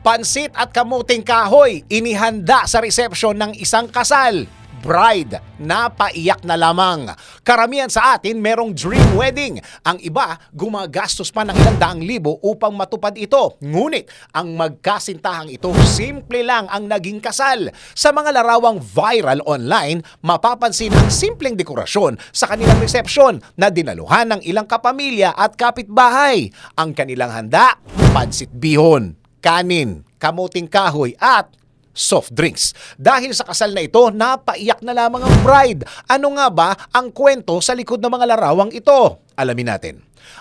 Pansit at kamuting kahoy inihanda sa resepsyon ng isang kasal. Bride, napaiyak na lamang. Karamihan sa atin merong dream wedding. Ang iba, gumagastos pa ng ilang daang libo upang matupad ito. Ngunit, ang magkasintahang ito, simple lang ang naging kasal. Sa mga larawang viral online, mapapansin ang simpleng dekorasyon sa kanilang resepsyon na dinaluhan ng ilang kapamilya at kapitbahay. Ang kanilang handa, pansit bihon, kanin, kamuting kahoy at soft drinks. Dahil sa kasal na ito, napaiyak na lamang ang bride. Ano nga ba ang kwento sa likod ng mga larawang ito? Alamin natin.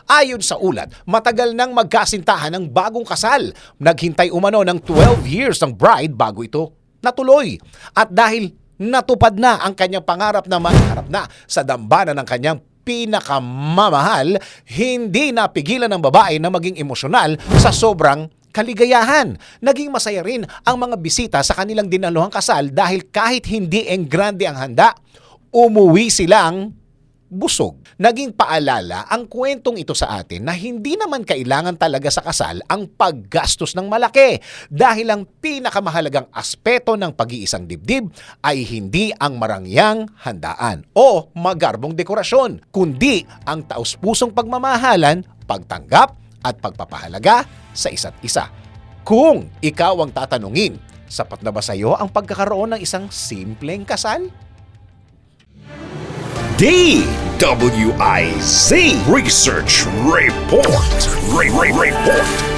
Ayon sa ulat, matagal nang magkasintahan ng bagong kasal. Naghintay umano ng 12 years ang bride bago ito natuloy. At dahil natupad na ang kanyang pangarap na maiharap na sa dambana ng kanyang pinakamamahal, hindi napigilan ng babae na maging emosyonal sa sobrang kaligayahan. Naging masaya rin ang mga bisita sa kanilang dinaluhang kasal dahil kahit hindi eng grande ang handa, umuwi silang busog. Naging paalala ang kwentong ito sa atin na hindi naman kailangan talaga sa kasal ang paggastos ng malaki dahil ang pinakamahalagang aspeto ng pag-iisang dibdib ay hindi ang marangyang handaan o magarbong dekorasyon, kundi ang taus-pusong pagmamahalan, pagtanggap at pagpapahalaga sa isa't isa. Kung ikaw ang tatanungin, sapat na ba sa iyo ang pagkakaroon ng isang simpleng kasal? DWIZ Research Report. Re- Re- Report.